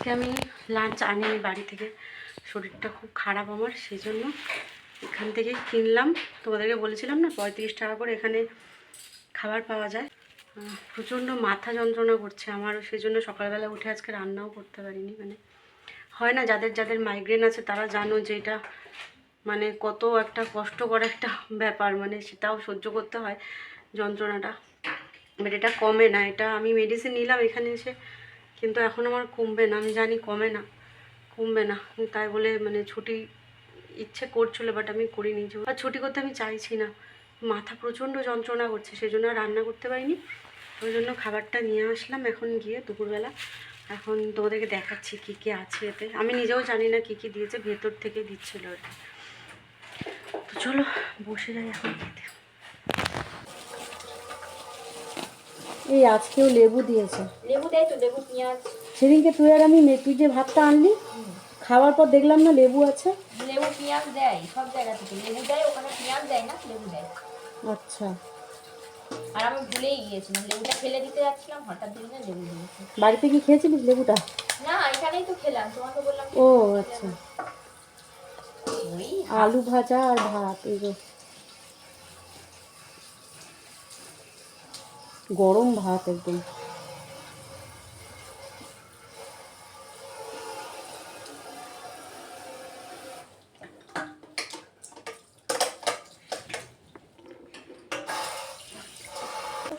আজকে আমি লাঞ্চ আনিনি বাড়ি থেকে। শরীরটা খুব খারাপ আমার সেই জন্য এখান থেকে কিনলাম। তোমাদেরকে বলেছিলাম না, পঁয়ত্রিশ টাকা করে এখানে খাবার পাওয়া যায়। প্রচণ্ড মাথা যন্ত্রণা করছে আমার সেই জন্য সকালবেলা উঠে আজকে রান্নাও করতে পারিনি মানে হয় না, যাদের যাদের মাইগ্রেন আছে তারা জানো যে এটা মানে কত একটা কষ্টকর একটা ব্যাপার মানে সেটাও সহ্য করতে হয় যন্ত্রণাটা। বাট এটা কমে না, এটা আমি মেডিসিন নিলাম, এখানে এসে কিন্তু এখন আমার কমবে না, আমি জানি কমে না, কমবে না। তাই বলে মানে ছুটি ইচ্ছে করছিল বাট আমি করিনি। আর ছুটি করতে আমি চাইছি না। মাথা প্রচণ্ড যন্ত্রণা করছে সেই জন্য রান্না করতে পারিনি। ওই জন্য খাবারটা নিয়ে আসলাম এখন গিয়ে দুপুরবেলা। এখন তোমাদেরকে দেখাচ্ছি কী কী আছে এতে। আমি নিজেও জানি না কী কী দিয়েছে, ভেতর থেকে দিচ্ছিল আর তো চলো, বসে যাই এখন খেতে। এই আজকেও লেবু দিয়েছে। লেবু দেয় তো লেবু পেঁয়াজ। সেদিনকে তুই আর আমি তুই যে ভাতটা আনলি খাওয়ার পর দেখলাম না লেবু আছে। লেবু পেঁয়াজ দেয় সব জায়গা থেকে। লেবু দেয় ওখানে পেঁয়াজ দেয় না লেবু দেয়। আচ্ছা। আর আমি ভুলেই গিয়েছিলাম লেবুটা ফেলে দিতে যাচ্ছিলাম হঠাৎ দেখি না লেবু দিয়েছে। বাড়িতে কি খেয়েছিলিস লেবুটা? না এখানেই তো খেলাম তোমাকে বললাম ও আচ্ছা। আলু ভাজা আর ভাত এই গরম ভাত একদম।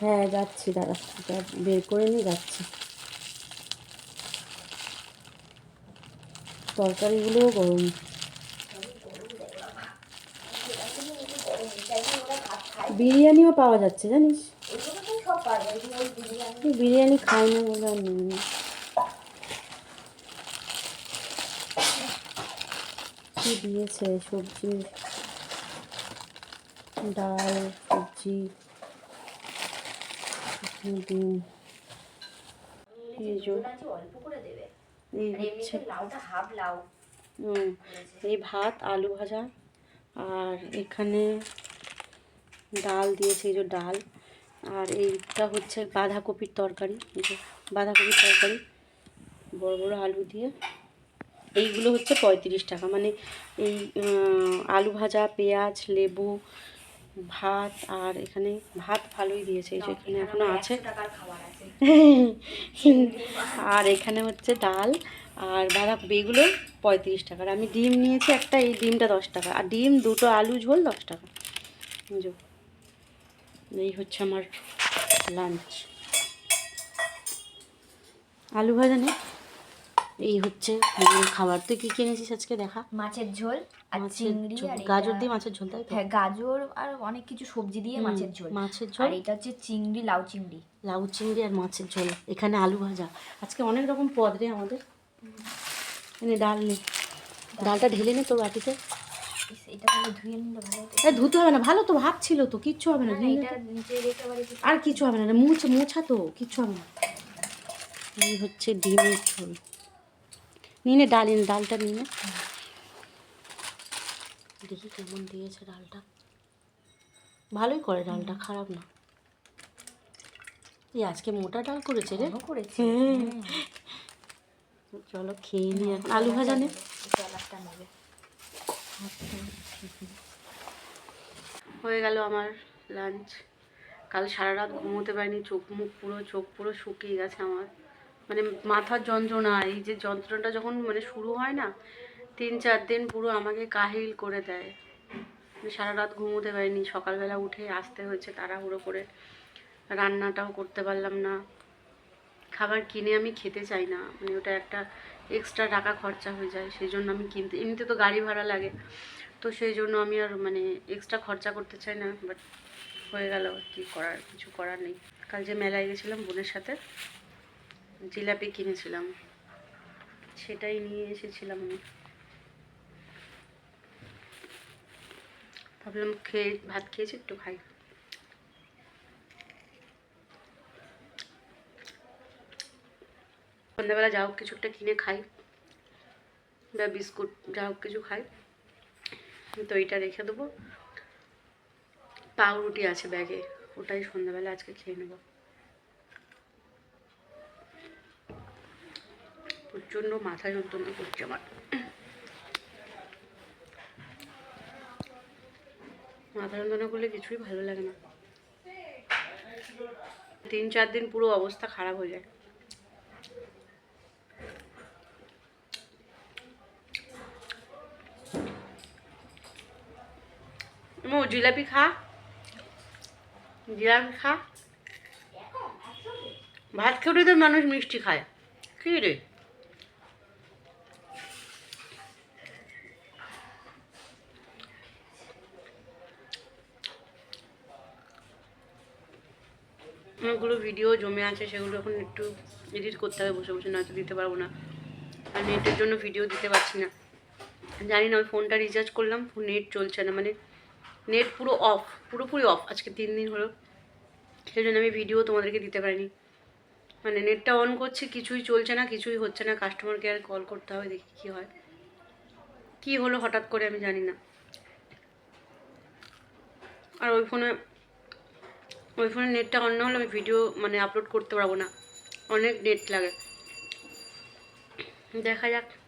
হ্যাঁ যাচ্ছি দাদা বের করে নিয়ে যাচ্ছি। তরকারিগুলোও গরম। বিরিয়ানিও পাওয়া যাচ্ছে, জানিস ওইগুলো তো সব পাওয়া যায় ওই বিরিয়ানি খাই না বলে আর নিই। না। কি দিয়েছে? সবজি ডাল সবজি ডিম। এই ভাত আলু ভাজা আর এখানে ডাল দিয়েছে এই যে ডাল। আর এইটা হচ্ছে বাঁধাকপির তরকারি বাঁধাকপির তরকারি, বড় বড় আলু দিয়ে। এইগুলো হচ্ছে পঁয়ত্রিশ টাকা মানে এই আলু ভাজা, পেঁয়াজ, লেবু, ভাত, আর এখানে ভাত ভালোই দিয়েছে, এই যে এখানে এখনও আছে। একশো টাকার খাবার আছে আর এখানে হচ্ছে ডাল, আর বাঁধাকপি, এগুলো পঁয়ত্রিশ টাকার আমি ডিম নিয়েছি একটা, এই ডিমটা দশ টাকা। আর ডিম, দুটো আলু ঝোল দশ টাকা। এই হচ্ছে আমার লাঞ্চ আলু ভাজা নেই এই হচ্ছে খাবার। তুই কি কিনেছিস আজকে? দেখা। মাছের ঝোল আর চিংড়ি আর গাজর দিয়ে মাছের ঝোল তাই হ্যাঁ গাজর আর অনেক কিছু সবজি দিয়ে মাছের ঝোল। মাছের আর ঝোল। এটা হচ্ছে চিংড়ি লাউ চিংড়ি। লাউ চিংড়ি আর মাছের ঝোল। এখানে আলু ভাজা। আজকে অনেক রকম পদ রে আমাদের। এনে ডাল নেই ডালটা ঢেলে নে তোর বাটিতে। এটা তাহলে ধুয়ে নিলে ভালো হতো। ধুতে হবে না ভালো তো ভাত ছিল তো কিচ্ছু হবে না না, না, ধুয়ে নে এটা নিচে রেখে আবার একটু- আর কিছু হবে না রে, মুছ মোছা তো কিচ্ছু হবে না। এই হচ্ছে ডিমের ঝোল। নিয়ে নে ডাল এনে ডালটা নিয়ে নে। দেখি কেমন দিয়েছে ডালটা। ভালোই করে ডালটা খারাপ না। এই আজকে মোটা ডাল করেছে রে। ভালো করেছে। চলো খেয়ে নি এখন আলু ভাজা নে। নেবে। হয়ে গেল আমার লাঞ্চ কাল সারা রাত ঘুমোতে পারিনি, চোখ মুখ পুরো, চোখ পুরো শুকিয়ে গেছে আমার। মানে মাথার যন্ত্রণা, এই যে যন্ত্রণাটা যখন মানে শুরু হয় না, তিন চার দিন পুরো আমাকে কাহিল করে দেয়। সারা রাত ঘুমোতে পারিনি, সকালবেলা উঠে আসতে হয়েছে তাড়াহুড়ো করে। রান্নাটাও করতে পারলাম না। খাবার কিনে আমি খেতে চাই না। মানে ওটা একটা এক্সট্রা টাকা খরচা হয়ে যায় সেই জন্য আমি কিনতে, এমনিতে তো গাড়ি ভাড়া লাগে, তো সেই জন্য আমি আর মানে এক্সট্রা খরচা করতে চাই না বাট হয়ে গেল কি করার, কিছু করার নেই। কাল যে মেলায় গেছিলাম বোনের সাথে, জিলাপি কিনেছিলাম, সেটাই নিয়ে এসেছিলাম আমি। ভাবলাম খেয়ে, ভাত খেয়েছি, একটু খাই। সন্ধ্যাবেলা যা হোক কিছু একটা কিনে খাই বা বিস্কুট যা হোক কিছু খাই। তো এইটা রেখে দেবো। পাউরুটি আছে ব্যাগে, ওটাই সন্ধ্যাবেলা আজকে খেয়ে নেব। প্রচণ্ড মাথা যন্ত্রণা করছে আমার। মাথা যন্ত্রণা করলে কিছুই ভালো লাগে না। তিন চার দিন পুরো অবস্থা খারাপ হয়ে যায়। মো, জিলাপি খা। জিলাপি খা। ভাত খেয়ে তো মানুষ মিষ্টি খায়। কি রে? অনেকগুলো ভিডিও জমে আছে, সেগুলো এখন একটু এডিট করতে হবে, বসে বসে, নয়তো দিতে পারব না। আর নেটের জন্য ভিডিও দিতে পারছি না। জানি না ওই ফোনটা রিচার্জ করলাম নেট চলছে না মানে নেট পুরো অফ পুরোপুরি অফ আজকে তিন দিন হলো। সেই জন্য আমি ভিডিও তোমাদেরকে দিতে পারিনি। মানে নেটটা অন করছে, কিছুই চলছে না, কিছুই হচ্ছে না। কাস্টমার কেয়ার কল করতে হবে, দেখি কী হয়। কী হলো হঠাৎ করে আমি জানি না। আর ওই ফোনে ওই ফোনে নেটটা অন না হলে আমি ভিডিও মানে আপলোড করতে পারব না। অনেক নেট লাগে। দেখা যাক।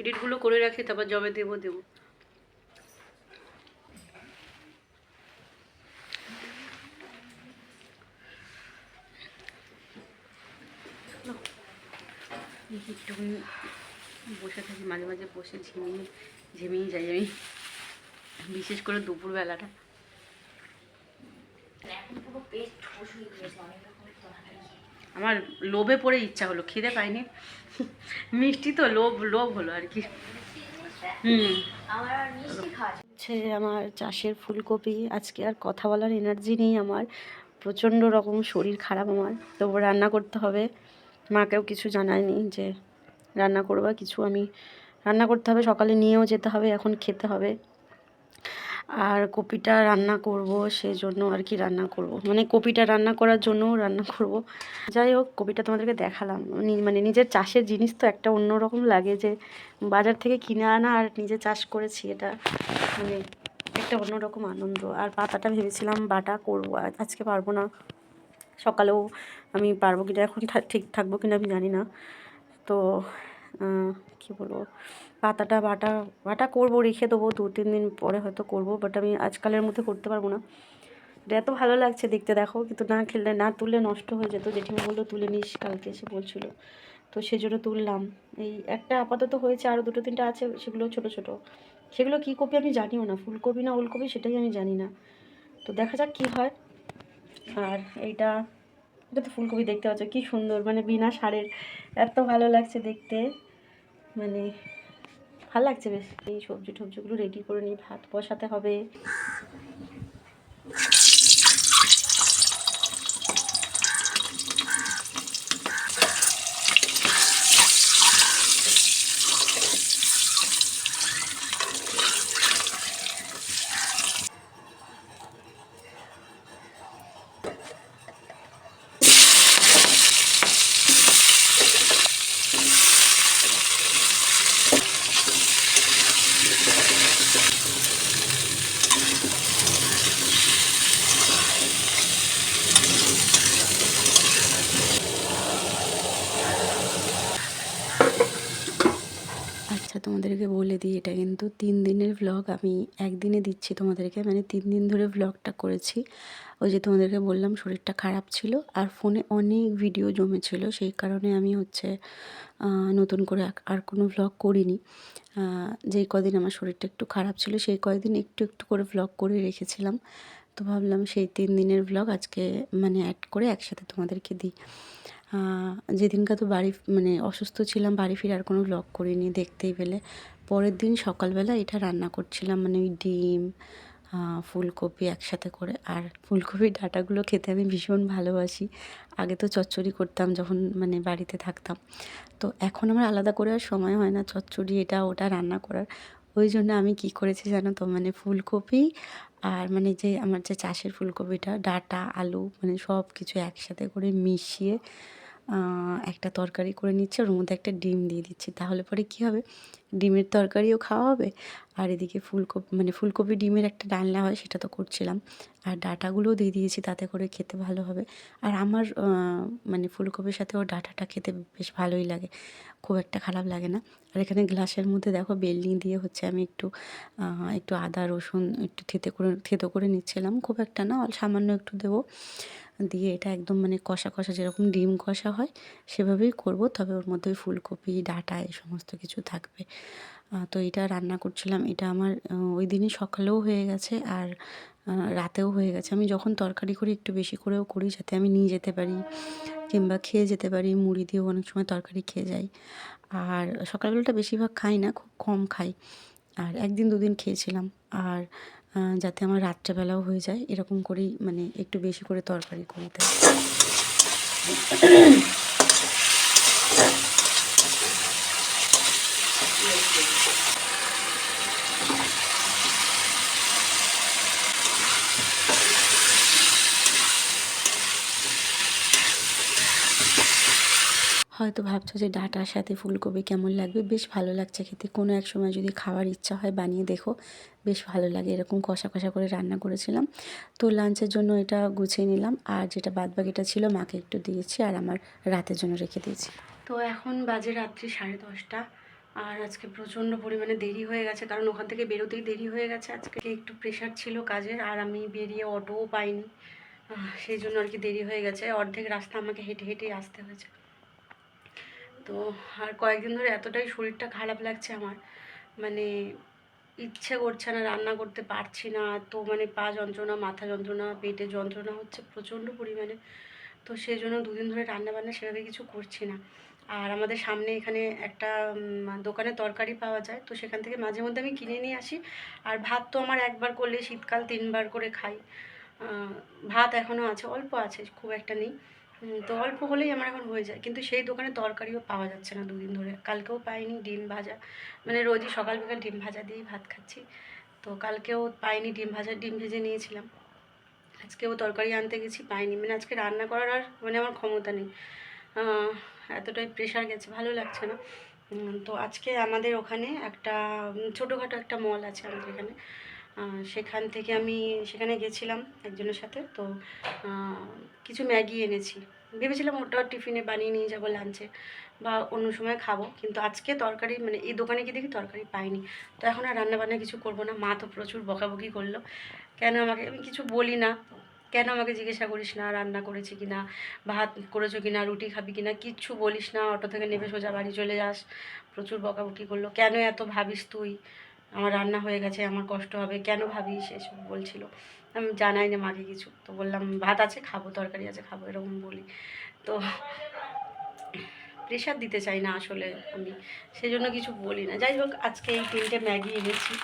এডিটগুলো করে রাখি, তারপর জবে দেবো দেবো। বসে থাকি, মাঝে মাঝে বসে ঝিমিয়ে ঝিমিয়ে যাই আমি। বিশেষ করে দুপুরবেলাটা। আমার লোভে পড়ে ইচ্ছা হলো, খিদে পাইনি। মিষ্টি তো, লোভ লোভ হলো আর কি। হুম। হচ্ছে আমার চাষের ফুলকপি, আজকে আর কথা বলার এনার্জি নেই আমার। প্রচণ্ড রকম শরীর খারাপ আমার তো রান্না করতে হবে। মাকেও কিছু জানায়নি যে রান্না করবা, কিছু আমি, রান্না করতে হবে, সকালে নিয়েও যেতে হবে, এখন খেতে হবে। আর কপিটা রান্না করব সেই জন্য আর কি রান্না করব। মানে কপিটা রান্না করার জন্যও রান্না করব। যাই হোক, কপিটা তোমাদেরকে দেখালাম। মানে নিজের চাষের জিনিস তো একটা অন্যরকম লাগে যে বাজার থেকে কিনে আনা আর নিজে চাষ করেছি এটা মানে একটা অন্যরকম আনন্দ। আর পাতাটা ভেবেছিলাম বাটা করব, আজ- আজকে পারব না। সকালেও আমি পারব কিনা, এখন ঠিক থাকব কিনা আমি জানি না। তো কি বলব? পাতাটা বাটা বাটা করব, রেখে দেবো, দু তিন দিন পরে হয়তো করব বাট আমি আজকালের মধ্যে করতে পারব না। এটা এত ভালো লাগছে দেখতে, দেখো, কিন্তু না খেললে, না তুললে নষ্ট হয়ে যেত। জেঠিমা বলল, তুলে নিস কালকে এসে বলছিল। তো সেই জন্য তুললাম। এই একটা আপাতত হয়েছে আরও দুটো তিনটা আছে, সেগুলো ছোট ছোট। সেগুলো কী কপি আমি জানিও না। ফুলকপি না ওলকপি সেটাই আমি জানি না। তো দেখা যাক কী হয়। আর এইটা, এটা তো ফুলকপি দেখতে পাচ্ছ, কী সুন্দর মানে বিনা সারের। এত ভালো লাগছে দেখতে। মানে ভালো লাগছে বেশ। এই সবজি টবজিগুলো রেডি করে নিই ভাত বসাতে হবে আচ্ছা তোমাদেরকে বলে দিই, এটা কিন্তু তিন দিনের ভ্লগ আমি একদিনে দিচ্ছি তোমাদেরকে মানে তিন দিন ধরে ভ্লগটা করেছি। ওই যে তোমাদেরকে বললাম, শরীরটা খারাপ ছিল আর ফোনে অনেক ভিডিও জমেছিল, সেই কারণে আমি হচ্ছে নতুন করে আর- কোনো ভ্লগ করিনি। যেই কদিন আমার শরীরটা একটু খারাপ ছিল, সেই কয়দিন একটু একটু করে ভ্লগ করে রেখেছিলাম। তো ভাবলাম সেই তিন দিনের ভ্লগ আজকে মানে অ্যাড করে একসাথে তোমাদেরকে দিই। যেদিনকা তো বাড়ি মানে অসুস্থ ছিলাম, বাড়ি ফিরে আর কোনো ব্লগ করিনি দেখতেই পেলে। পরের দিন সকালবেলা এটা রান্না করছিলাম মানে ওই ডিম ফুলকপি একসাথে করে। আর ফুলকপির ডাঁটাগুলো খেতে আমি ভীষণ ভালোবাসি। আগে তো চচ্চড়ি করতাম যখন মানে বাড়িতে থাকতাম। তো এখন আমার আলাদা করে আর সময় হয় না চচ্চড়ি, এটা, ওটা রান্না করার। ওই জন্য আমি কি করেছি জানো তো মানে ফুলকপি আর মানে যে আমার যে চাষের ফুলকপিটা, ডাটা, আলু মানে সব কিছু একসাথে করে মিশিয়ে একটা তরকারি করে নিচ্ছি, ওর মধ্যে একটা ডিম দিয়ে দিচ্ছি। তাহলে পরে কী হবে? ডিমের তরকারিও খাওয়া হবে? আর এদিকে ফুলকপি মানে ফুলকপি ডিমের একটা ডালনা হয়, সেটা তো করছিলাম। আর ডাঁটাগুলোও দিয়ে দিয়েছি, তাতে করে খেতে ভালো হবে। আর আমার মানে ফুলকপির সাথে ওর ডাঁটাটা খেতে বেশ ভালোই লাগে। খুব একটা খারাপ লাগে না। আর এখানে গ্লাসের মধ্যে দেখো বেলনি দিয়ে হচ্ছে আমি একটু একটু আদা, রসুন একটু থেতে করে, থেতো করে নিচ্ছিলাম। খুব একটা না, সামান্য একটু দেবো। দিয়ে এটা একদম মানে কষা কষা যেরকম ডিম কষা হয়, সেভাবেই করব। তবে ওর মধ্যে ফুলকপি, ডাঁটা এই সমস্ত কিছু থাকবে। তো এটা রান্না করছিলাম। এটা আমার ওই দিনই সকালেও হয়ে গেছে আর রাতেও হয়ে গেছে। আমি যখন তরকারি করি একটু বেশি করেও করি যাতে আমি নিয়ে যেতে পারি কিংবা খেয়ে যেতে পারি। মুড়ি দিয়েও অনেক সময় তরকারি খেয়ে যাই। আর সকালবেলাটা বেশিরভাগ খাই না, খুব কম খাই। আর একদিন দুদিন খেয়েছিলাম। আর যাতে আমার রাত্রেবেলাও হয়ে যায়। এরকম করেই মানে একটু বেশি করে তরকারি করি তাই। হয়তো ভাবছ যে ডাঁটার সাথে ফুলকপি কেমন লাগবে? বেশ ভালো লাগছে খেতে। কোনো এক সময় যদি খাওয়ার ইচ্ছা হয়, বানিয়ে দেখো। বেশ ভালো লাগে। এরকম কষা কষা করে রান্না করেছিলাম। তো লাঞ্চের জন্য এটা গুছিয়ে নিলাম। আর যেটা বাদবাকিটা ছিল, মাকে একটু দিয়েছি আর আমার রাতের জন্য রেখে দিয়েছি। তো এখন বাজে রাত্রি সাড়ে দশটা। আর আজকে প্রচণ্ড পরিমাণে দেরি হয়ে গেছে। কারণ ওখান থেকে বেরোতেই দেরি হয়ে গেছে। আজকে একটু প্রেশার ছিল কাজের। আর আমি বেরিয়ে অটোও পাইনি। সেই জন্য আর কি দেরি হয়ে গেছে। অর্ধেক রাস্তা আমাকে হেঁটে হেঁটেই আসতে হয়েছে। তো আর কয়েকদিন ধরে এতটাই শরীরটা খারাপ লাগছে আমার। মানে ইচ্ছে করছে না, রান্না করতে পারছি না। তো মানে পা যন্ত্রণা, মাথা যন্ত্রণা, পেটে যন্ত্রণা হচ্ছে প্রচণ্ড পরিমাণে। তো সেই জন্য দুদিন ধরে রান্না বান্না সেভাবে কিছু করছি না। আর আমাদের সামনে এখানে একটা দোকানে তরকারি পাওয়া যায়। তো সেখান থেকে মাঝে মধ্যে আমি কিনে নিয়ে আসি। আর ভাত তো আমার একবার করলে শীতকাল তিনবার করে খাই। ভাত এখনও আছে, অল্প আছে, খুব একটা নেই। তো অল্প হলেই আমার এখন হয়ে যায়। কিন্তু সেই দোকানে তরকারিও পাওয়া যাচ্ছে না দুদিন ধরে। কালকেও পাইনি ডিম ভাজা। মানে রোজই সকাল বিকাল ডিম ভাজা দিয়েই ভাত খাচ্ছি। তো কালকেও পাইনি ডিম ভাজা, ডিম ভেজে নিয়েছিলাম। আজকেও তরকারি আনতে গেছি, পাইনি। মানে আজকে রান্না করার আর মানে আমার ক্ষমতা নেই। এতটাই প্রেশার গেছে, ভালো লাগছে না। তো আজকে আমাদের ওখানে একটা ছোটোখাটো একটা মল আছে আমাদের এখানে। সেখান থেকে আমি সেখানে গেছিলাম একজনের সাথে। তো কিছু ম্যাগি এনেছি। ভেবেছিলাম ওটা টিফিনে বানিয়ে নিয়ে যাব লাঞ্চে বা অন্য সময় খাব। কিন্তু আজকে তরকারি মানে এই দোকানে গিয়ে দেখি তরকারি পাইনি। তো এখন আর রান্না বান্না কিছু করব না। মা তো প্রচুর বকাবকি করল। কেন আমাকে, আমি কিছু বলি না। কেন আমাকে জিজ্ঞাসা করিস না, রান্না করেছি কি না ভাত করেছ কি না রুটি খাবি কি না কিচ্ছু বলিস না। অটো থেকে নেমে সোজা বাড়ি চলে যাস। প্রচুর বকাবকি করল। কেন এত ভাবিস তুই? আমার রান্না হয়ে গেছে, আমার কষ্ট হবে, কেন ভাবিস এসব বলছিল। আমি জানাই না মাকে কিছু, তো বললাম ভাত আছে, খাব, তরকারি আছে, খাব, এরকম বলি। তো প্রেশার দিতে চাই না আসলে আমি সেই জন্য কিছু বলি না। যাই হোক, আজকে এই তিনটে ম্যাগি এনেছি।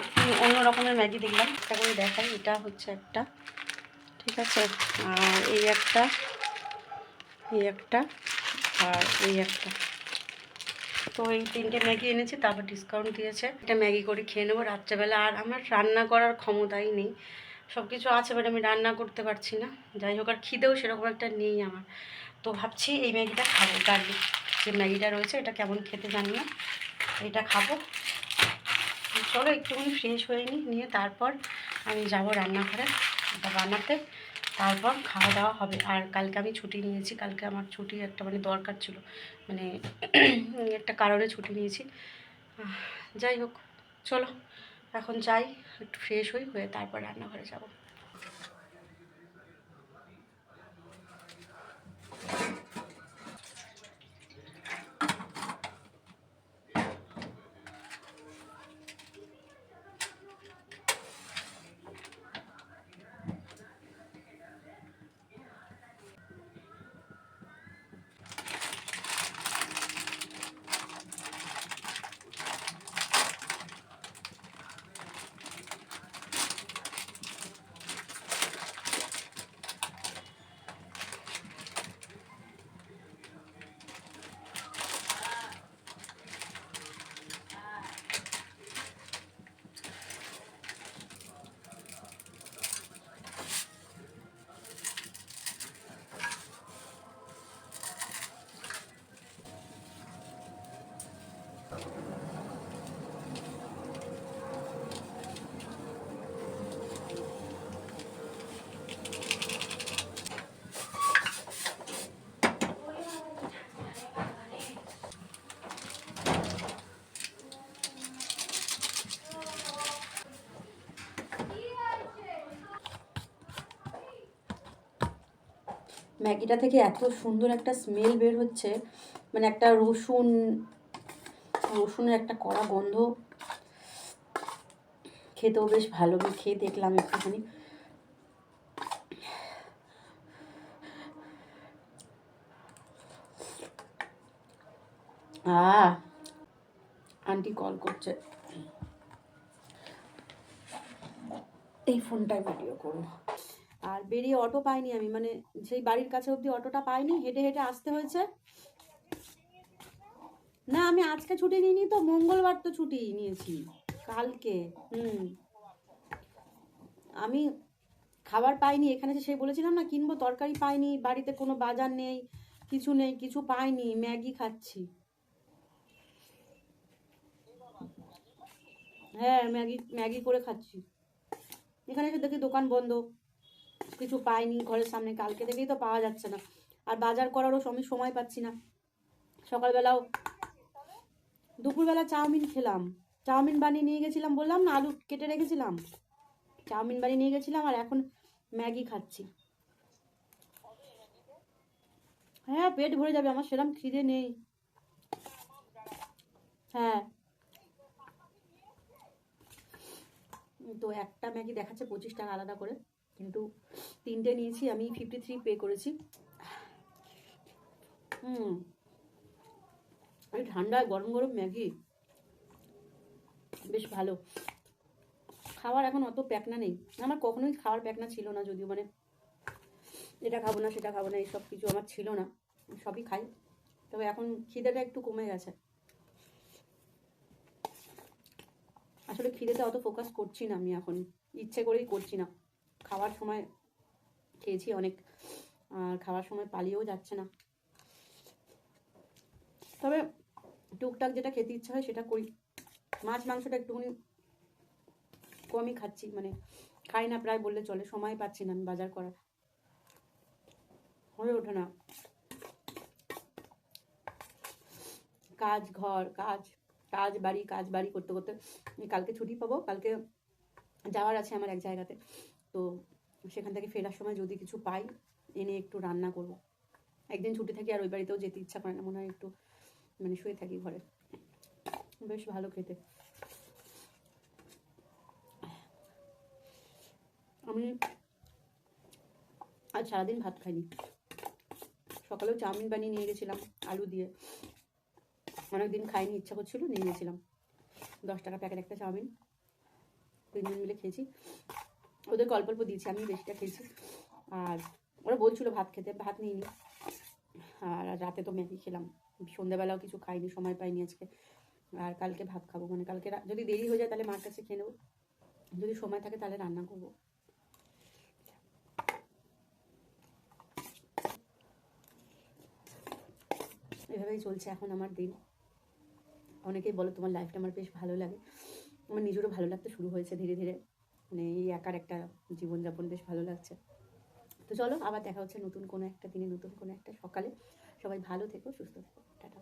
একটু অন্য রকমের ম্যাগি দেখলাম, একটা করে দেখাই, এটা হচ্ছে একটা, ঠিক আছে? আর এই একটা এই একটা, আর এই একটা। তো এই তিনটে ম্যাগি এনেছি, তারপর ডিসকাউন্ট দিয়েছে। এটা ম্যাগি করে খেয়ে নেব রাত্রেবেলা। আর আমার রান্না করার ক্ষমতাই নেই। সব কিছু আছে বাট আমি রান্না করতে পারছি না। যাই হোক, আর খিদেও সেরকম একটা নেই আমার। তো ভাবছি এই ম্যাগিটা খাব গার্লিক যে ম্যাগিটা রয়েছে, এটা কেমন খেতে জানি না। এটা খাব। চলো, একটুখানি ফ্রেশ হয়ে নিই, নিয়ে তারপর আমি যাব রান্নাঘরে। এটা বানাতে। তারপর খাওয়া দাওয়া হবে। আর কালকে আমি ছুটি নিয়েছি। কালকে আমার ছুটি একটা মানে দরকার ছিল। মানে একটা কারণে ছুটি নিয়েছি। যাই হোক, চলো। এখন যাই, একটু ফ্রেশ হই, হয়ে তারপর রান্নাঘরে যাব। ম্যাগিটা থেকে এত সুন্দর একটা স্মেল বের হচ্ছে। মানে একটা রসুন, রসুনের একটা কড়া গন্ধ। খেতেও বেশ ভালো খেয়ে দেখলাম একটুখানি। আন্টি কল করছে। এই ফোনটায় ভিডিও করব আর বেরিয়ে অটো পাইনি আমি মানে সেই বাড়ির কাছে অবধি অটোটা পাইনি, হেঁটে হেঁটে আসতে হয়েছে। না, আমি আজকে ছুটি নিইনি তো, মঙ্গলবার তো ছুটি নিয়েছি, কালকে, হুম। আমি খাবার পাইনি, এখানে সেই বলেছিলাম না, কিনবো, তরকারি পাইনি, বাড়িতে কোনো বাজার নেই, কিছু নেই, কিছু পাইনি, ম্যাগি খাচ্ছি। হ্যাঁ ম্যাগি ম্যাগি করে খাচ্ছি। এখানে এসে দেখি দোকান বন্ধ। কিছু পাইনি, ঘরের সামনে কালকে থেকেই তো পাওয়া যাচ্ছে না। আর বাজার করারও আমি সময় পাচ্ছি না। সকালবেলাও দুপুরবেলা চাউমিন খেলাম। চাউমিন বানিয়ে নিয়ে গেছিলাম বললাম না, আলু কেটে রেখেছিলাম। চাউমিন বানিয়ে নিয়ে গেছিলাম আর এখন ম্যাগি খাচ্ছি। হ্যাঁ পেট ভরে যাবে, আমার সেরকম খিদে নেই। হ্যাঁ। তো একটা ম্যাগি দেখাচ্ছে পঁচিশ টাকা আলাদা করে। কিন্তু তিনটে নিয়েছি, আমি ফিফটি থ্রি পে করেছি। হুম। এই ঠান্ডায় গরম গরম ম্যাগি। বেশ ভালো। খাওয়ার এখন অত প্যাকনা নেই। আমার কখনোই খাওয়ার প্যাকনা ছিল না যদিও মানে এটা খাব না, সেটা খাব না এইসব কিছু আমার ছিল না। সবই খাই। তবে এখন খিদেটা একটু কমে গেছে। আসলে খিদেতে অত ফোকাস করছি না আমি এখন। ইচ্ছে করেই করছি না। খাওয়ার সময় খেয়েছি, অনেক, আর খাওয়ার সময় পালিয়েও যাচ্ছে না। তবে টুকটাক যেটা খেতে ইচ্ছা হয় সেটা করি। মাছ, মাংসটা একটুখানি কমই খাচ্ছি মানে খাই না প্রায় বললে চলে, সময় পাচ্ছি না আমি বাজার করার। হয়ে ওঠে না। কাজ, ঘর, কাজ কাজ বাড়ি কাজ বাড়ি করতে করতে কালকে ছুটি পাবো, কালকে যাওয়ার আছে আমার এক জায়গাতে। তো সেখান থেকে ফেরার সময় যদি কিছু পাই, এনে একটু রান্না করব। একদিন ছুটি থাকি আর ওই বাড়িতেও যেতে ইচ্ছা করে না, মনে হয় একটু মানে শুয়ে থাকি ঘরে। বেশ ভালো খেতে। আমি আজ সারাদিন ভাত খাইনি। সকালেও চাউমিন বানিয়ে নিয়ে গেছিলাম, আলু দিয়ে। অনেকদিন খাইনি, ইচ্ছা করছিল, নিয়ে গেছিলাম। দশ টাকা প্যাকেট একটা চাউমিন। তিনজন মিলে খেয়েছি। ওদেরকে অল্প অল্প দিয়েছি আমি বেশিটা খেয়েছি। আর ওরা বলছিল ভাত খেতে, ভাত নিইনি। আর রাতে তো ম্যাগি খেলাম। সন্ধ্যাবেলাও কিছু খাইনি, সময় পাইনি আজকে। আর কালকে ভাত খাব মানে কালকে যদি দেরি হয়ে যায় তাহলে মার কাছে খেয়ে নেব। যদি সময় থাকে তাহলে রান্না করব। এভাবেই চলছে এখন আমার দিন। অনেকেই বলে তোমার লাইফটা আমার বেশ ভালো লাগে। আমার নিজেরও ভালো লাগতে শুরু হয়েছে ধীরে ধীরে। মানে এই একার একটা জীবনযাপন বেশ ভালো লাগছে। তো চলো, আবার দেখা হচ্ছে নতুন কোনো একটা দিনে, নতুন কোনো একটা সকালে। সবাই ভালো থেকো, সুস্থ থেকো। টাটা।